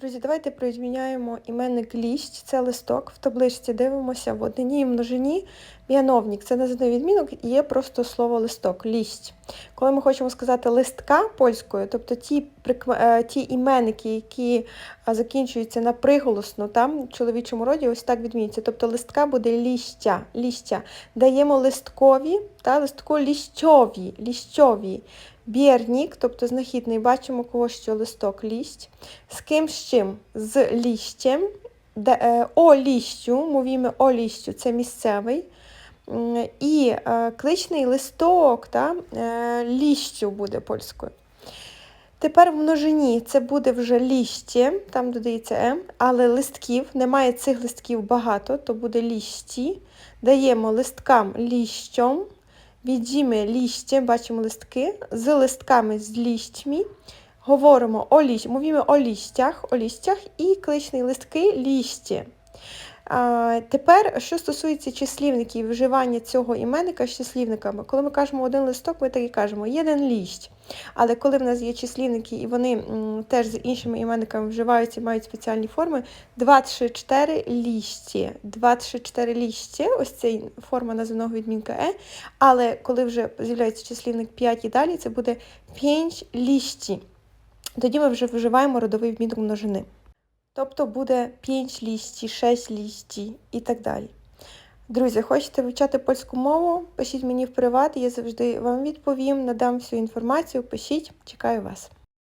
Друзі, давайте призміняємо іменник лість, це листок. В табличці дивимося в однині і множині. М'яновник це називний відмінок є просто слово листок, лість. Коли ми хочемо сказати листка польською, тобто ті е, ті іменники, які закінчуються на приголосну, там в чоловічому роді ось так відмінюється. Тобто листка буде ліща, ліща. Даємо листкові та листку ліщові, ліщові. Бірнік, тобто знахідний, бачимо кого що листок лість. З ким з чим? З ліщем. Де, е, о ліщу, мовімо о ліщу, це місцевий. І е, кличний листок, та, е, ліщу буде польською. Тепер в множині це буде вже ліщі, там додається М, але листків, немає цих листків багато, то буде ліщі. Даємо листкам ліщом, віджіми ліще, бачимо листки, з листками з ліщми. Говоримо о ліщ, мовимо о лістях, о лістях і кличні листки лісті. Тепер, що стосується числівників, і вживання цього іменника з числівниками, коли ми кажемо один листок, ми так і кажемо один ліщ. Але коли в нас є числівники і вони теж з іншими іменниками вживаються, і мають спеціальні форми, 24 ліщі. 24 ліщі, ось ця форма називного відмінка Е. Але коли вже з'являється числівник 5 і далі, це буде 5 ліщі. Тоді ми вже вживаємо родовий відмінок множини. Тобто буде 5 лісті, 6 лісті і так далі. Друзі, хочете вивчати польську мову? Пишіть мені в приват, я завжди вам відповім, надам всю інформацію. Пишіть, чекаю вас.